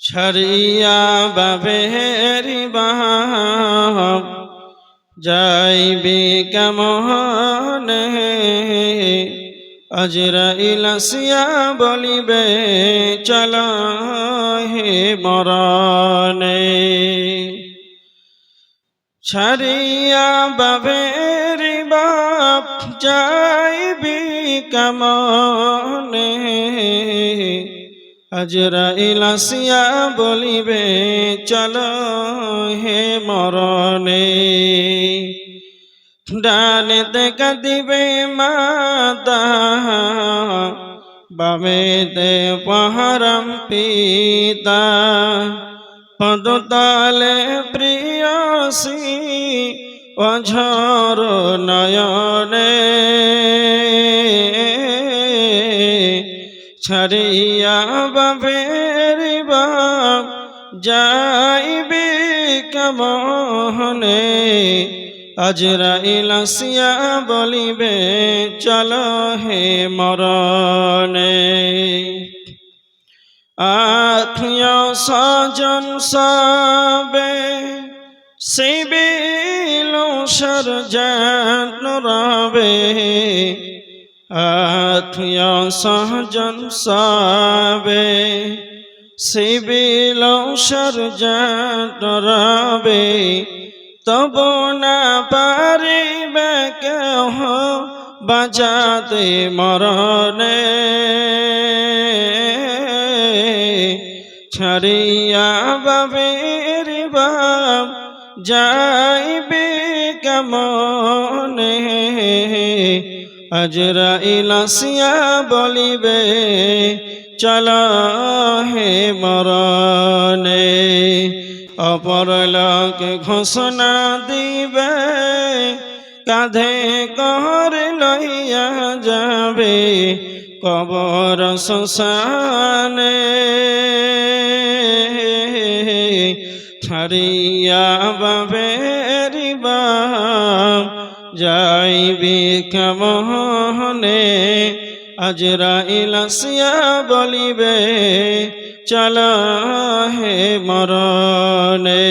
ছাড়িয়া বাবেরি বাপ, যাইবে কেমন আজরা ইলাসিয়া বলিবে, চল হে মরণে। ছাড়িয়া বাবেরি বাপ, যাইবি কেমনে আজরা ইলাসিয়া বলিবে, চল হে মরণে। ডানে দেখা দিবে মাতা বামেতে পাহারাম পিতা। পদতালে প্রিয়সী, অঝর নয়নে ছাড়িয়া বাবের বাপ যাইবে কমনে? আজরা ইলাসিয়া বলিবে, চল হে মরণে। আত্মীয় স্বজন সবে সিবিল সরজন রবে। আত্মীয় সহজন সবে সিবিল সরজন রবে তব না পারিবে কেহ বাঁচাতে মরণে ছাড়িয়া বাবের বাপ যাইবে কেমনে আজরা ইলাসিয়া বলিবে, চল হে মরণে। অপর লোক ঘোষণা দিবে, কাঁধে কর লইয়া যাবে কবর শ্মশানে। ছাড়িয়া বাপ যাইবি কেমনে? আজরা ইলাসিয়া বলিবে চল হে মরণে।